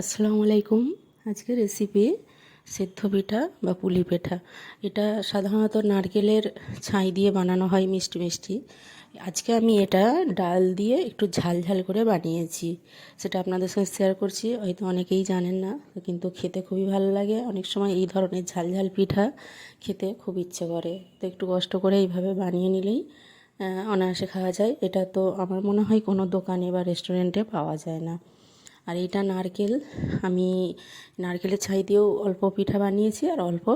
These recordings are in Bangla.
আসসালামু আলাইকুম। আজকে রেসিপি সেদ্ধ পিঠা বা পুলি পিঠা। এটা সাধারণত নারকেলের ছাই দিয়ে বানানো হয় মিষ্টি মিষ্টি। আজকে আমি এটা ডাল দিয়ে একটু ঝাল ঝাল করে বানিয়েছি। সেটা আপনাদের সঙ্গে শেয়ার করছি, হয়তো অনেকেই জানেন না, কিন্তু খেতে খুবই ভালো লাগে। অনেক সময় এই ধরনের ঝাল ঝাল পিঠা খেতে খুব ইচ্ছে করে। তো একটু কষ্ট করে এইভাবে বানিয়ে নিলেই অনায়াসে খাওয়া যায়। এটা তো আমার মনে হয় কোনো দোকানে বা রেস্টুরেন্টে পাওয়া যায় না। আর এটা নারকেল। আমি নারকেলের ছাই দিয়েও অল্প পিঠা বানিয়েছি আর অল্প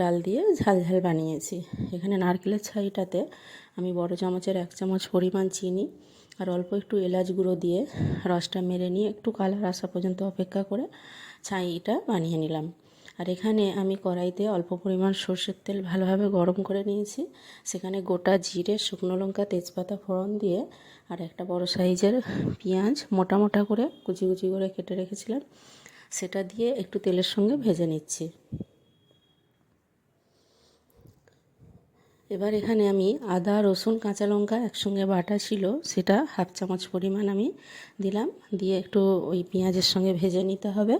ডাল দিয়ে ঝাল ঝাল বানিয়েছি। এখানে নারকেলের ছাইটাতে আমি বড় চামচের এক চামচ পরিমাণ চিনি আর অল্প একটু এলাচ গুঁড়ো দিয়ে রসটা মেরে নিয়ে একটু কালার আসা পর্যন্ত অপেক্ষা করে ছাইটা বানিয়ে নিলাম। আর এখানে আমি কড়াইতে অল্প পরিমাণ সর্ষের তেল ভালোভাবে গরম করে নিয়েছি। সেখানে গোটা জিরে, শুকনো লঙ্কা, তেজপাতা, ফোড়ন দিয়ে আর একটা বড় সাইজের পেঁয়াজ মোটা মোটা করে কুচি কুচি করে কেটে রেখেছিলাম। সেটা দিয়ে একটু তেলের সঙ্গে ভেজে নিচ্ছি। এবার এখানে আমি আদা, রসুন, কাঁচা লঙ্কা একসঙ্গে বাটা ছিল, সেটা হাফ চামচ পরিমাণ আমি দিলাম। দিয়ে একটু ওই পেঁয়াজের সঙ্গে ভেজে নিতে হবে।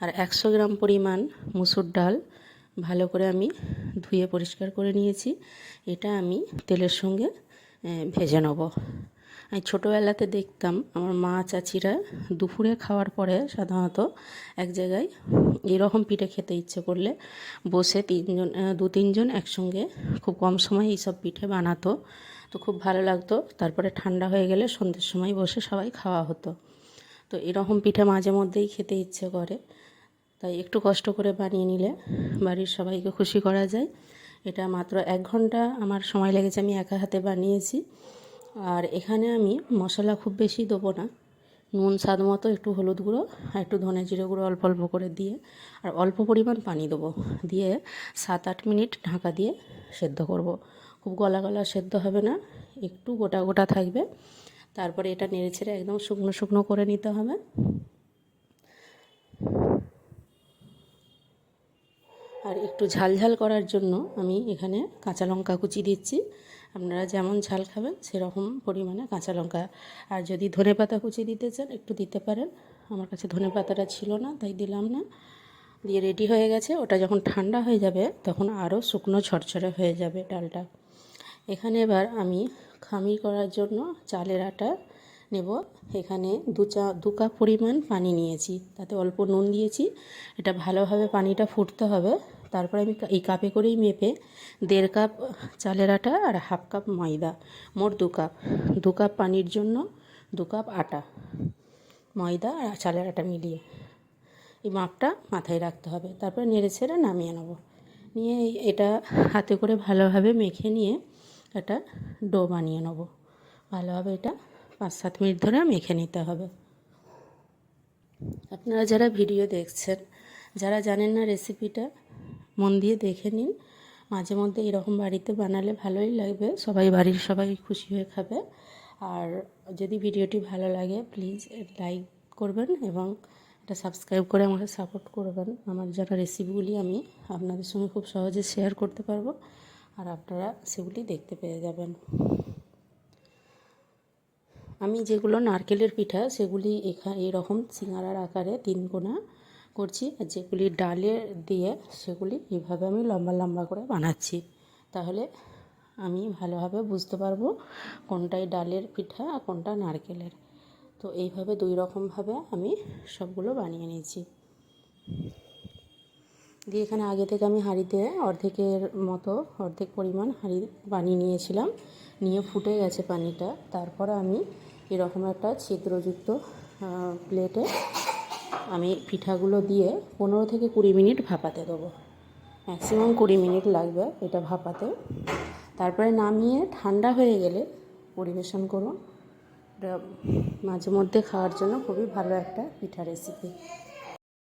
আর একশো গ্রাম পরিমাণ মুসুর ডাল ভালো করে আমি ধুয়ে পরিষ্কার করে নিয়েছি। এটা আমি তেলের সঙ্গে ভেজে নেব। আমি ছোটোবেলাতে দেখতাম আমার মা, চাচিরা দুপুরে খাওয়ার পরে সাধারণত এক জায়গায় এরকম পিঠে খেতে ইচ্ছে করলে বসে তিনজন দু তিনজন একসঙ্গে খুব কম সময় এইসব পিঠে বানাতো। তো খুব ভালো লাগতো। তারপরে ঠান্ডা হয়ে গেলে সন্ধ্যের সময় বসে সবাই খাওয়া হতো। তো এরকম পিঠে মাঝে মধ্যেই খেতে ইচ্ছে করে। তাই একটু কষ্ট করে বানিয়ে নিলে বাড়ির সবাইকে খুশি করা যায়। এটা মাত্র এক ঘণ্টা আমার সময় লেগেছে, আমি একা হাতে বানিয়েছি। আর এখানে আমি মশলা খুব বেশি দেবো না। নুন, স্বাদ মতো একটু হলুদ গুঁড়ো আর একটু ধনে জিরে গুঁড়ো অল্প অল্প করে দিয়ে আর অল্প পরিমাণ পানি দেবো। দিয়ে সাত আট মিনিট ঢাকা দিয়ে সেদ্ধ করব। খুব গলা গলা সেদ্ধ হবে না, একটু গোটা গোটা থাকবে। তারপরে এটা নেড়ে ছেড়ে একদম শুকনো শুকনো করে নিতে হবে। আর একটু ঝাল ঝাল করার জন্য আমি এখানে কাঁচা লঙ্কা কুচি দিচ্ছি। আপনারা যেমন ঝাল খাবেন, সেরকম পরিমাণে কাঁচা লঙ্কা। আর যদি ধনে পাতা কুচি দিতে চান, একটু দিতে পারেন। আমার কাছে ধনে পাতাটা ছিল না, তাই দিলাম না। দিয়ে রেডি হয়ে গেছে। ওটা যখন ঠান্ডা হয়ে যাবে, তখন আরও শুকনো ঝরঝরে হয়ে যাবে ডালটা। এখানে এবার আমি খামির করার জন্য চালের আটা নেব। এখানে দু চা, দু কাপ পরিমাণ পানি নিয়েছি। তাতে অল্প নুন দিয়েছি। এটা ভালোভাবে পানিটা ফুটতে হবে। তারপরে আমি এই কাপে করেই মেপে দেড় কাপ চালের আটা আর হাফ কাপ ময়দা, মোট দু কাপ। দু কাপ পানির জন্য দু কাপ আটা, ময়দা আর চালের আটা মিলিয়ে। এই মাপটা মাথায় রাখতে হবে। তারপরে নেড়ে ছেড়ে নামিয়ে নেব। নিয়ে এটা হাতে করে ভালোভাবে মেখে নিয়ে একটা ডো বানিয়ে নেব। ভালোভাবে এটা পাঁচ সাত মিনিট ধরে মেখে নিতে হবে। আপনারা যারা ভিডিও দেখছেন, যারা জানেন না রেসিপিটা, মন দিয়ে দেখে নিন। মাঝে মধ্যে এরকম বাড়িতে বানালে ভালোই লাগবে। সবাই বাড়ির সবাই খুশি হয়ে খাবে। আর যদি ভিডিওটি ভালো লাগে প্লিজ লাইক করবেন এবং এটা সাবস্ক্রাইব করে আমাকে সাপোর্ট করবেন। আমার যারা রেসিপিগুলি আমি আপনাদের সঙ্গে খুব সহজে শেয়ার করতে পারব। আর আপনারা সেগুলি দেখতে পেয়ে যাবেন। আমি যেগুলো নারকেলের পিঠা, সেগুলি এখা, এরকম সিঙ্গারার আকারে তিন কোনা করছি। আর যেগুলি ডালের দিয়ে, সেগুলি এভাবে আমি লম্বা লম্বা করে বানাচ্ছি। তাহলে আমি ভালোভাবে বুঝতে পারব কোনটাই ডালের পিঠা আর কোনটা নারকেলের। তো এইভাবে দুই রকমভাবে আমি সবগুলো বানিয়ে নিয়েছি। দিয়ে এখানে আগে থেকে আমি হাঁড়িতে অর্ধেকের মতো, অর্ধেক পরিমাণ হাঁড়ি পানি নিয়েছিলাম। নিয়ে ফুটে গেছে পানিটা। তারপরে আমি এরকম একটা ছিদ্রযুক্ত প্লেটে আমি পিঠাগুলো দিয়ে পনেরো থেকে কুড়ি মিনিট ভাপাতে দেবো। ম্যাক্সিমাম কুড়ি মিনিট লাগবে এটা ভাপাতে। তারপরে নামিয়ে ঠান্ডা হয়ে গেলে পরিবেশন করুন। এটা মাঝে মধ্যে খাওয়ার জন্য খুবই ভালো একটা পিঠা রেসিপি